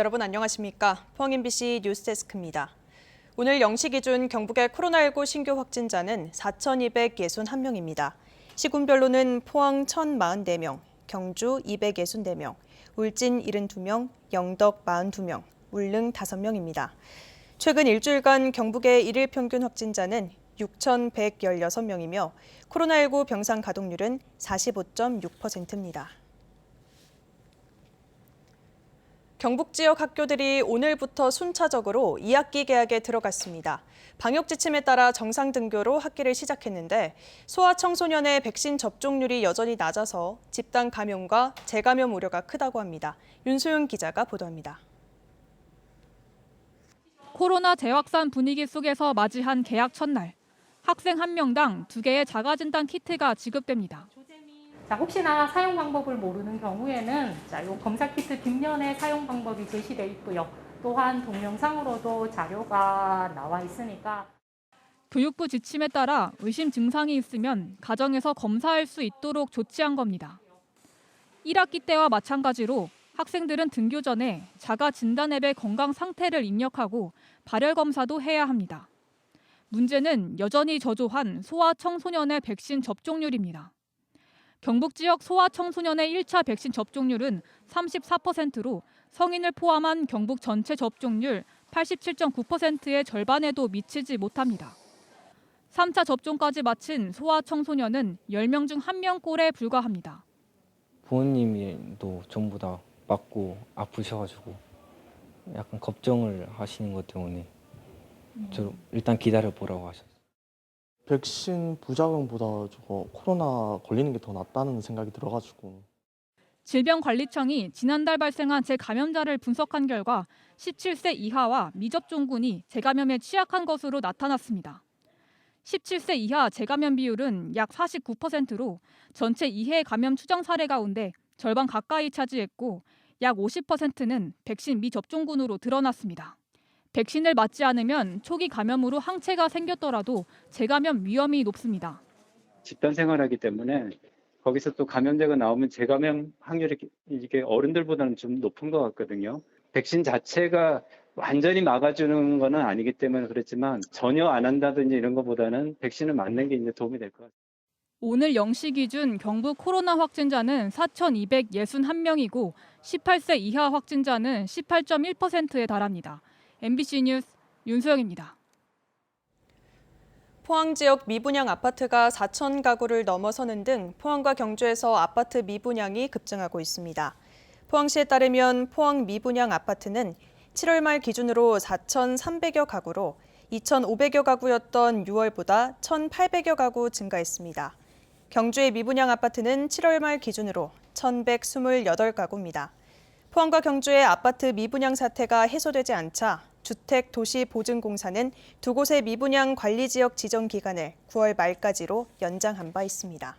여러분 안녕하십니까? 포항 MBC 뉴스데스크입니다. 오늘 0시 기준 경북의 코로나19 신규 확진자는 4,261명입니다. 시군별로는 포항 1,044명, 경주 264명, 울진 72명, 영덕 42명, 울릉 5명입니다. 최근 일주일간 경북의 일일 평균 확진자는 6,116명이며 코로나19 병상 가동률은 45.6%입니다. 경북 지역 학교들이 오늘부터 순차적으로 2학기 개학에 들어갔습니다. 방역 지침에 따라 정상 등교로 학기를 시작했는데 소아 청소년의 백신 접종률이 여전히 낮아서 집단 감염과 재감염 우려가 크다고 합니다. 윤소영 기자가 보도합니다. 코로나 재확산 분위기 속에서 맞이한 개학 첫날. 학생 한 명당 두 개의 자가진단 키트가 지급됩니다. 자, 혹시나 사용 방법을 모르는 경우에는 자, 요 검사 키트 뒷면에 사용 방법이 제시되어 있고요. 또한 동영상으로도 자료가 나와 있으니까 교육부 지침에 따라 의심 증상이 있으면 가정에서 검사할 수 있도록 조치한 겁니다. 1학기 때와 마찬가지로 학생들은 등교 전에 자가 진단 앱의 건강 상태를 입력하고 발열 검사도 해야 합니다. 문제는 여전히 저조한 소아 청소년의 백신 접종률입니다. 경북 지역 소아 청소년의 1차 백신 접종률은 34%로 성인을 포함한 경북 전체 접종률 87.9%의 절반에도 미치지 못합니다. 3차 접종까지 마친 소아 청소년은 10명 중 1명꼴에 불과합니다. 부모님도 전부 다 맞고 아프셔가지고 약간 걱정을 하시는 것 때문에 저 일단 기다려 보라고 하셨어요. 백신 부작용보다 저거 코로나 걸리는 게 더 낫다는 생각이 들어가지고 질병관리청이 지난달 발생한 재감염자를 분석한 결과 17세 이하와 미접종군이 재감염에 취약한 것으로 나타났습니다. 17세 이하 재감염 비율은 약 49%로 전체 이해 감염 추정 사례 가운데 절반 가까이 차지했고 약 50%는 백신 미접종군으로 드러났습니다. 백신을 맞지 않으면 초기 감염으로 항체가 생겼더라도 재감염 위험이 높습니다. 집단 생활하기 때문에 거기서 또 감염자가 나오면 재감염 확률이 이게 어른들보다는 좀 높은 것 같거든요. 백신 자체가 완전히 막아주는 거는 아니기 때문에 그렇지만 전혀 안 한다든지 이런 것보다는 백신을 맞는 게 이제 도움이 될 것 같아요. 오늘 0시 기준 경북 코로나 확진자는 4,261명이고 18세 이하 확진자는 18.1%에 달합니다. MBC 뉴스 윤소영입니다. 포항 지역 미분양 아파트가 4천 가구를 넘어서는 등 포항과 경주에서 아파트 미분양이 급증하고 있습니다. 포항시에 따르면 포항 미분양 아파트는 7월 말 기준으로 4,300여 가구로 2,500여 가구였던 6월보다 1,800여 가구 증가했습니다. 경주의 미분양 아파트는 7월 말 기준으로 1,128가구입니다. 포항과 경주의 아파트 미분양 사태가 해소되지 않자 주택도시보증공사는 두 곳의 미분양 관리 지역 지정 기간을 9월 말까지로 연장한 바 있습니다.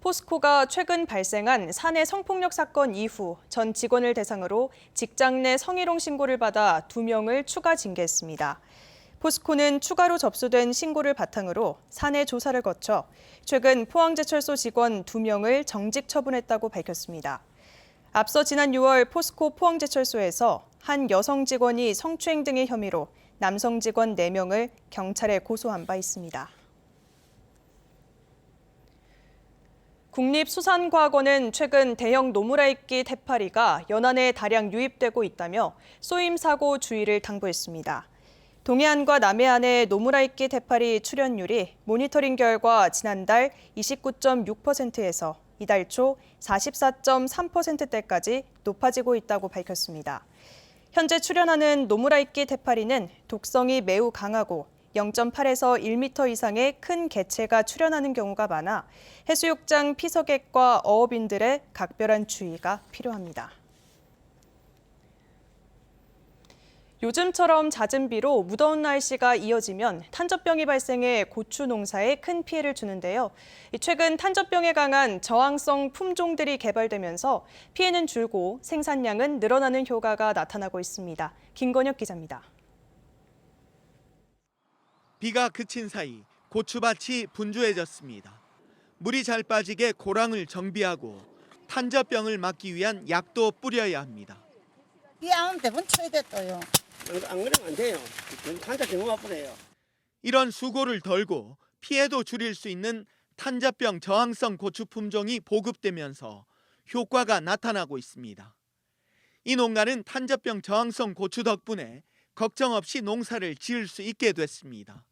포스코가 최근 발생한 사내 성폭력 사건 이후 전 직원을 대상으로 직장 내 성희롱 신고를 받아 두 명을 추가 징계했습니다. 포스코는 추가로 접수된 신고를 바탕으로 사내 조사를 거쳐 최근 포항제철소 직원 두명을 정직 처분했다고 밝혔습니다. 앞서 지난 6월 포스코 포항제철소에서 한 여성 직원이 성추행 등의 혐의로 남성 직원 4명을 경찰에 고소한 바 있습니다. 국립수산과학원은 최근 대형 노무라이끼 해파리가 연안에 다량 유입되고 있다며 쏘임 사고 주의를 당부했습니다. 동해안과 남해안의 노무라이끼 해파리 출현율이 모니터링 결과 지난달 29.6%에서 이달 초 44.3%대까지 높아지고 있다고 밝혔습니다. 현재 출현하는 노무라이끼 해파리는 독성이 매우 강하고 0.8에서 1m 이상의 큰 개체가 출현하는 경우가 많아 해수욕장 피서객과 어업인들의 각별한 주의가 필요합니다. 요즘처럼 잦은 비로 무더운 날씨가 이어지면 탄저병이 발생해 고추 농사에 큰 피해를 주는데요. 최근 탄저병에 강한 저항성 품종들이 개발되면서 피해는 줄고 생산량은 늘어나는 효과가 나타나고 있습니다. 김건혁 기자입니다. 비가 그친 사이 고추밭이 분주해졌습니다. 물이 잘 빠지게 고랑을 정비하고 탄저병을 막기 위한 약도 뿌려야 합니다. 이안 대본 쳐야 됐어요. 안 그러면 안 돼요. 환자 너무 아프네요. 이런 수고를 덜고 피해도 줄일 수 있는 탄저병 저항성 고추 품종이 보급되면서 효과가 나타나고 있습니다. 이 농가는 탄저병 저항성 고추 덕분에 걱정 없이 농사를 지을 수 있게 됐습니다.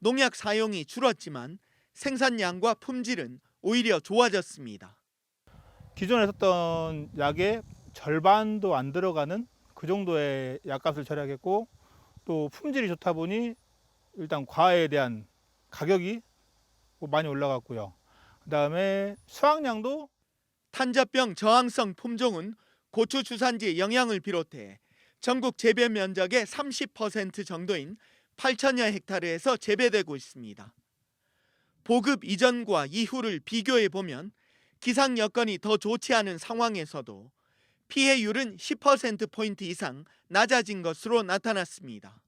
농약 사용이 줄었지만 생산량과 품질은 오히려 좋아졌습니다. 기존에 썼던 약의 절반도 안 들어가는 그 정도의 약값을 절약했고 또 품질이 좋다 보니 일단 과에 대한 가격이 많이 올라갔고요. 그다음에 수확량도 탄저병 저항성 품종은 고추 주산지의 영향을 비롯해 전국 재배 면적의 30% 정도인 8천여 헥타르에서 재배되고 있습니다. 보급 이전과 이후를 비교해 보면 기상 여건이 더 좋지 않은 상황에서도 피해율은 10% 포인트 이상 낮아진 것으로 나타났습니다.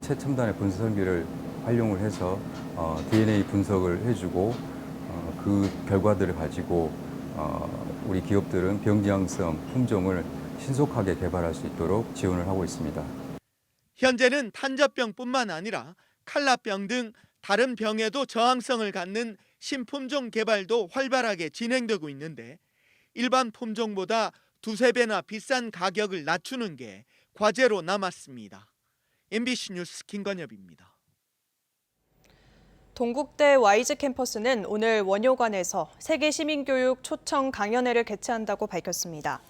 최첨단의 분석 설비를 활용을 해서 어, DNA 분석을 해주고 어, 그 결과들을 가지고 어, 우리 기업들은 병지향성 품종을 신속하게 개발할 수 있도록 지원을 하고 있습니다. 현재는 탄저병뿐만 아니라 칼라병 등 다른 병에도 저항성을 갖는 신품종 개발도 활발하게 진행되고 있는데 일반 품종보다 두세 배나 비싼 가격을 낮추는 게 과제로 남았습니다. MBC 뉴스 김건엽입니다. 동국대 와이즈 캠퍼스는 오늘 원효관에서 세계 시민교육 초청 강연회를 개최한다고 밝혔습니다.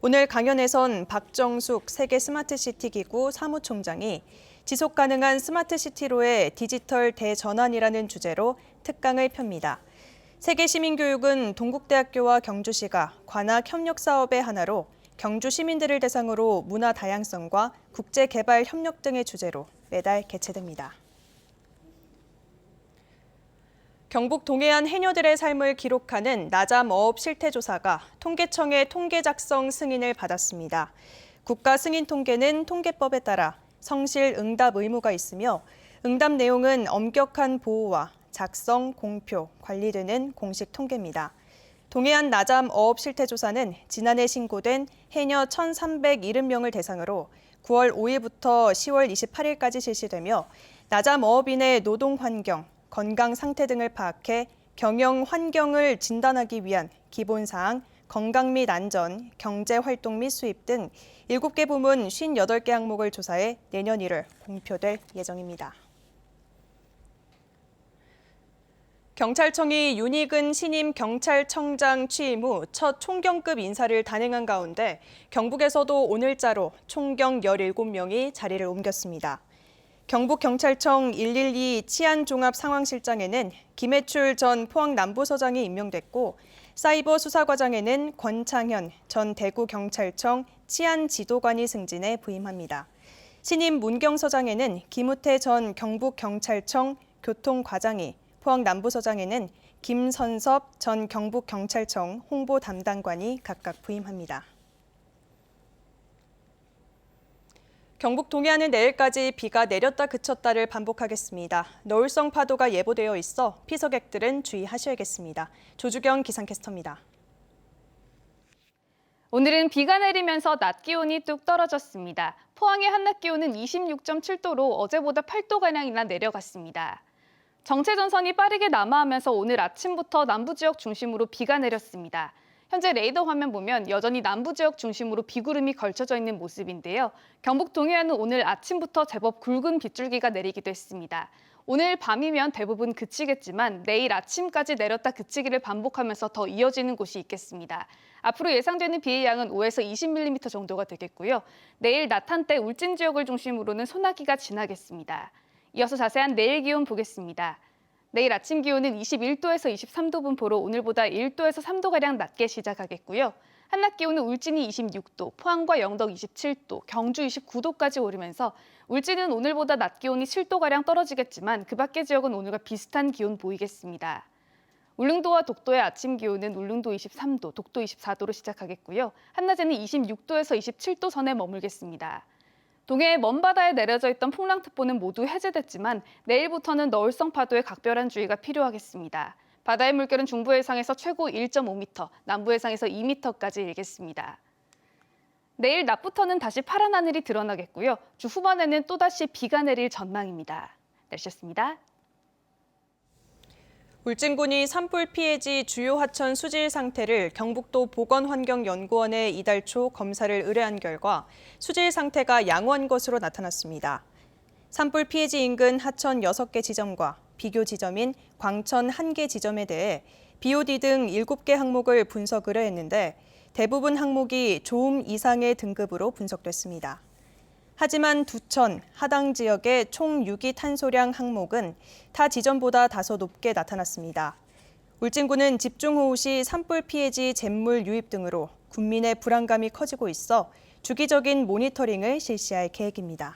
오늘 강연에선 박정숙 세계 스마트시티 기구 사무총장이 지속 가능한 스마트시티로의 디지털 대전환이라는 주제로 특강을 펴니다. 세계 시민교육은 동국대학교와 경주시가 관악 협력 사업의 하나로 경주 시민들을 대상으로 문화 다양성과 국제 개발 협력 등의 주제로 매달 개최됩니다. 경북 동해안 해녀들의 삶을 기록하는 나잠 어업 실태 조사가 통계청의 통계 작성 승인을 받았습니다. 국가 승인 통계는 통계법에 따라 성실 응답 의무가 있으며 응답 내용은 엄격한 보호와 작성, 공표, 관리되는 공식 통계입니다. 동해안 나잠 어업 실태 조사는 지난해 신고된 해녀 1,370명을 대상으로 9월 5일부터 10월 28일까지 실시되며 나잠 어업인의 노동 환경, 건강 상태 등을 파악해 경영 환경을 진단하기 위한 기본 사항, 건강 및 안전, 경제 활동 및 수입 등 7개 부문 58개 항목을 조사해 내년 1월 공표될 예정입니다. 경찰청이 윤희근 신임 경찰청장 취임 후 첫 총경급 인사를 단행한 가운데 경북에서도 오늘자로 총경 17명이 자리를 옮겼습니다. 경북경찰청 112 치안종합상황실장에는 김해출 전 포항남부서장이 임명됐고 사이버 수사과장에는 권창현 전 대구경찰청 치안지도관이 승진해 부임합니다. 신임 문경서장에는 김우태 전 경북경찰청 교통과장이 포항 남부서장에는 김선섭 전 경북경찰청 홍보 담당관이 각각 부임합니다. 경북 동해안은 내일까지 비가 내렸다 그쳤다를 반복하겠습니다. 노을성 파도가 예보되어 있어 피서객들은 주의하셔야겠습니다. 조주경 기상캐스터입니다. 오늘은 비가 내리면서 낮 기온이 뚝 떨어졌습니다. 포항의 한낮 기온은 26.7도로 어제보다 8도가량이나 내려갔습니다. 정체 전선이 빠르게 남하하면서 오늘 아침부터 남부 지역 중심으로 비가 내렸습니다. 현재 레이더 화면 보면 여전히 남부 지역 중심으로 비구름이 걸쳐져 있는 모습인데요. 경북 동해안은 오늘 아침부터 제법 굵은 빗줄기가 내리기도 했습니다. 오늘 밤이면 대부분 그치겠지만 내일 아침까지 내렸다 그치기를 반복하면서 더 이어지는 곳이 있겠습니다. 앞으로 예상되는 비의 양은 5에서 20mm 정도가 되겠고요. 내일 낮 한때 울진 지역을 중심으로는 소나기가 지나겠습니다. 이어서 자세한 내일 기온 보겠습니다. 내일 아침 기온은 21도에서 23도 분포로 오늘보다 1도에서 3도가량 낮게 시작하겠고요. 한낮 기온은 울진이 26도, 포항과 영덕 27도, 경주 29도까지 오르면서 울진은 오늘보다 낮 기온이 7도가량 떨어지겠지만 그 밖의 지역은 오늘과 비슷한 기온 보이겠습니다. 울릉도와 독도의 아침 기온은 울릉도 23도, 독도 24도로 시작하겠고요. 한낮에는 26도에서 27도 선에 머물겠습니다. 동해의 먼 바다에 내려져 있던 풍랑특보는 모두 해제됐지만 내일부터는 너울성 파도에 각별한 주의가 필요하겠습니다. 바다의 물결은 중부 해상에서 최고 1.5m, 남부 해상에서 2m까지 일겠습니다. 내일 낮부터는 다시 파란 하늘이 드러나겠고요. 주 후반에는 또다시 비가 내릴 전망입니다. 날씨였습니다. 울진군이 산불 피해지 주요 하천 수질 상태를 경북도 보건환경연구원에 이달 초 검사를 의뢰한 결과 수질 상태가 양호한 것으로 나타났습니다. 산불 피해지 인근 하천 6개 지점과 비교 지점인 광천 1개 지점에 대해 BOD 등 7개 항목을 분석 의뢰했는데 대부분 항목이 좋음 이상의 등급으로 분석됐습니다. 하지만 두천, 하당 지역의 총 유기 탄소량 항목은 타 지점보다 다소 높게 나타났습니다. 울진군은 집중호우 시 산불 피해지 잿물 유입 등으로 군민의 불안감이 커지고 있어 주기적인 모니터링을 실시할 계획입니다.